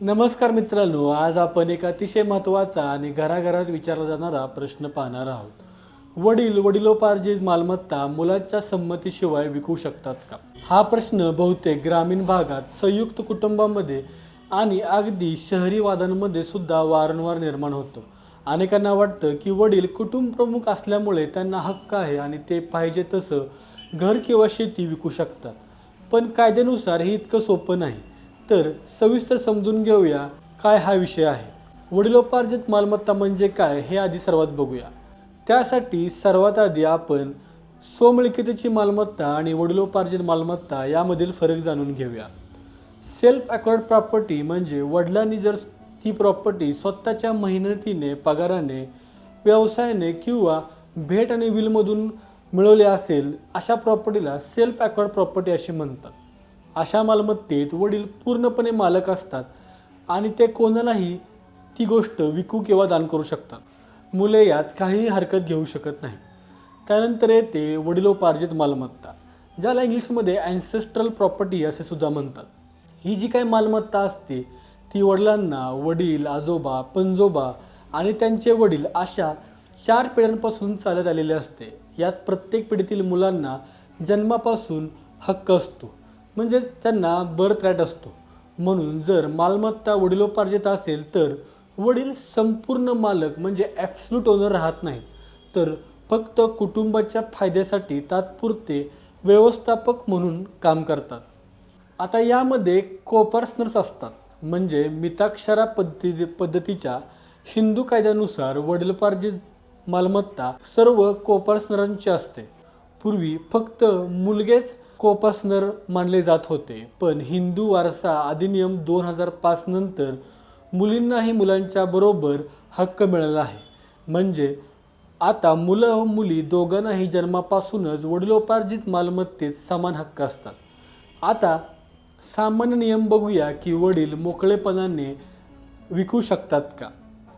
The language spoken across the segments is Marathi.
नमस्कार मित्रांनो आज आपण एक अतिशय महत्त्वाचा आणि घराघरात विचारला जाणारा प्रश्न पाहणार आहोत. वडील वडिलोपार्जित मालमत्ता मुलांच्या संमतीशिवाय विकू शकतात का? हा प्रश्न बहुतेक ग्रामीण भागात संयुक्त कुटुंबामध्ये आणि अगदी शहरी वादांमध्ये सुद्धा वारंवार निर्माण होतो. अनेकांना वाटतं की वडील कुटुंब प्रमुख असल्यामुळे त्यांना हक्क आहे आणि ते पाहिजे तसं घर किंवा शेती विकू शकतात. पण कायद्यानुसार हे इतकं सोपं नाही. तर सविस्तर समजून घेऊया काय हा विषय आहे. वडिलोपार्जित मालमत्ता म्हणजे काय हे आधी सर्वात बघूया. त्यासाठी सर्वात आधी आपण स्वमिळकतीची मालमत्ता आणि वडिलोपार्जित मालमत्ता यामधील फरक जाणून घेऊया. सेल्फ अकॉर्ड प्रॉपर्टी म्हणजे वडिलांनी जर ती प्रॉपर्टी स्वतःच्या मेहनतीने पगाराने व्यवसायाने किंवा भेट आणि विलमधून मिळवले असेल अशा प्रॉपर्टीला सेल्फ अकॉर्ड प्रॉपर्टी असे म्हणतात. अशा मालमत्तेत वडील पूर्णपणे मालक असतात आणि ते कोणालाही ती गोष्ट विकू किंवा दान करू शकतात. मुले यात काहीही हरकत घेऊ शकत नाही. त्यानंतर येते वडिलोपार्जित मालमत्ता ज्याला इंग्लिशमध्ये अँसेस्ट्रल प्रॉपर्टी असे सुद्धा म्हणतात. ही जी काही मालमत्ता असते ती वडिलांना वडील आजोबा पणजोबा आणि त्यांचे वडील अशा चार पिढ्यांपासून चालत आलेले असते. यात प्रत्येक पिढीतील मुलांना जन्मापासून हक्क असतो. म्हणजेच त्यांना बर्थ असतो. म्हणून जर मालमत्ता वडिलोपार्जित असेल तर वडील संपूर्ण मालक म्हणजे ॲब्सल्यूट ओनर राहत नाहीत. तर फक्त कुटुंबाच्या फायद्यासाठी तात्पुरते व्यवस्थापक म्हणून काम करतात. आता यामध्ये कोपर्सनर्स असतात. म्हणजे मिताक्षरा पद्धती पद्धतीच्या हिंदू कायद्यानुसार वडिलोपार्जित मालमत्ता सर्व कोपर्सनरांची असते. पूर्वी फक्त मुलगेच कोपासनर मानले जात होते. पण हिंदू वारसा अधिनियम दोन हजार पाच नंतर मुलींनाही मुलांच्या बरोबर हक्क मिळाला आहे. म्हणजे आता मुलं व मुली दोघांनाही जन्मापासूनच वडिलोपार्जित मालमत्तेत समान हक्क असतात. आता सामान्य नियम बघूया की वडील मोकळेपणाने विकू शकतात का?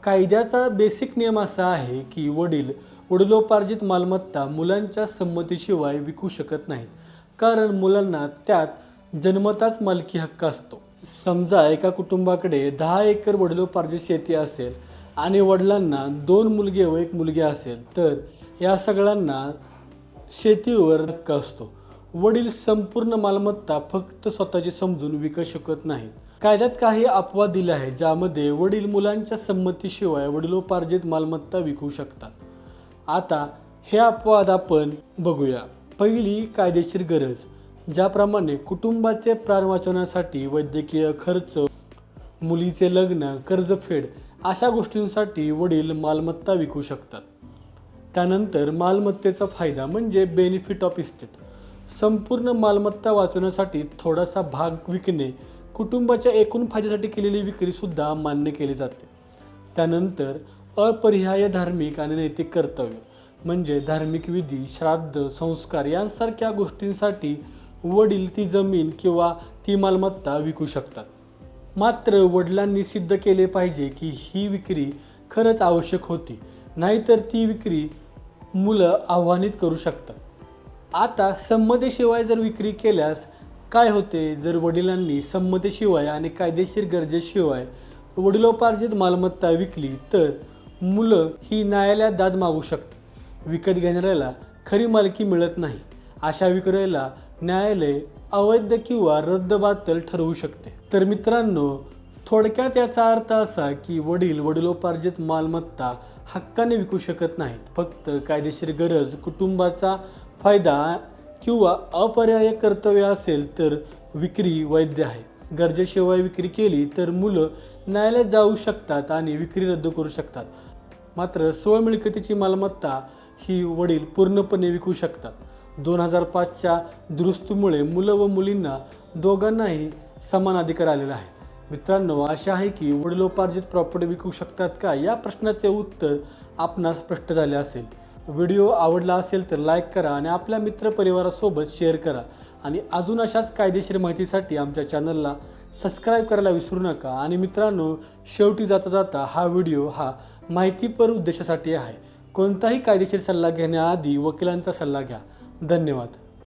कायद्याचा बेसिक नियम असा आहे की वडील वडिलोपार्जित मालमत्ता मुलांच्या संमतीशिवाय विकू शकत नाहीत. कारण मुलांना त्यात जन्मताच मालकी हक्क असतो. समजा एका कुटुंबाकडे दहा एकर वडिलोपार्जित शेती असेल आणि वडिलांना दोन मुलगे व एक मुलगी असेल तर या सगळ्यांना शेतीवर हक्क असतो. वडील संपूर्ण मालमत्ता फक्त स्वतःची समजून विकू शकत नाहीत. कायद्यात काही अपवाद दिले आहेत ज्यामध्ये वडील मुलांच्या संमतीशिवाय वडिलोपार्जित मालमत्ता विकू शकतात. आता हे अपवाद आपण बघूया. पहिली कायदेशीर गरज ज्याप्रमाणे कुटुंबाचे प्राण वाचवण्यासाठी वैद्यकीय खर्च मुलीचे लग्न कर्जफेड अशा गोष्टींसाठी वडील मालमत्ता विकू शकतात. त्यानंतर मालमत्तेचा फायदा म्हणजे बेनिफिट ऑफ इस्टेट संपूर्ण मालमत्ता वाचवण्यासाठी थोडासा भाग विकणे कुटुंबाच्या एकूण फायद्यासाठी केलेली विक्रीसुद्धा मान्य केली जाते. त्यानंतर अपरिहार्य धार्मिक आणि नैतिक कर्तव्य. म्हणजे धार्मिक विधी श्राद्ध संस्कार यांसारख्या गोष्टींसाठी वडील ती जमीन किंवा ती मालमत्ता विकू शकतात. मात्र वडिलांनी सिद्ध केले पाहिजे की ही विक्री खरंच आवश्यक होती नाहीतर ती विक्री मुलं आव्हानित करू शकतात. आता संमतीशिवाय जर विक्री केल्यास काय होते? जर वडिलांनी संमतीशिवाय आणि कायदेशीर गरजेशिवाय वडिलोपार्जित मालमत्ता विकली तर मुलं ही न्यायालयात दाद मागू शकतात. विकत घेणाऱ्याला खरी मालकी मिळत नाही. अशा विक्रीला न्यायालय अवैध किंवा रद्दबातल ठरवू शकते. तर मित्रांनो थोडक्यात याचा अर्थ असा की वडील वडिलोपार्जित मालमत्ता हक्काने विकू शकत नाहीत. फक्त कायदेशीर गरज कुटुंबाचा फायदा किंवा अपर्याय कर्तव्य असेल तर विक्री वैध आहे. गरजेशिवाय विक्री केली तर मुलं न्यायालयात जाऊ शकतात आणि विक्री रद्द करू शकतात. मात्र स्वमिळकतीची मालमत्ता ही वडील पूर्णपणे विकू शकतात. दोन हजार पाचच्या दुरुस्तीमुळे मुलं व मुलींना दोघांनाही समान अधिकार आलेला आहे. मित्रांनो आशा आहे की वडिलोपार्जित प्रॉपर्टी विकू शकतात का? या प्रश्नाचे उत्तर आपणास स्पष्ट झाले असेल. व्हिडिओ आवडला असेल तर लाईक करा आणि आपल्या मित्रपरिवारासोबत शेअर करा. आणि अजून अशाच कायदेशीर माहितीसाठी आमच्या चॅनलला सबस्क्राईब करायला विसरू नका. आणि मित्रांनो शेवटी जाता जाता हा व्हिडिओ हा माहितीपर उद्देशासाठी आहे. कोणताही कायदेशीर सल्ला घेण्याआधी वकिलांचा सल्ला घ्या. धन्यवाद.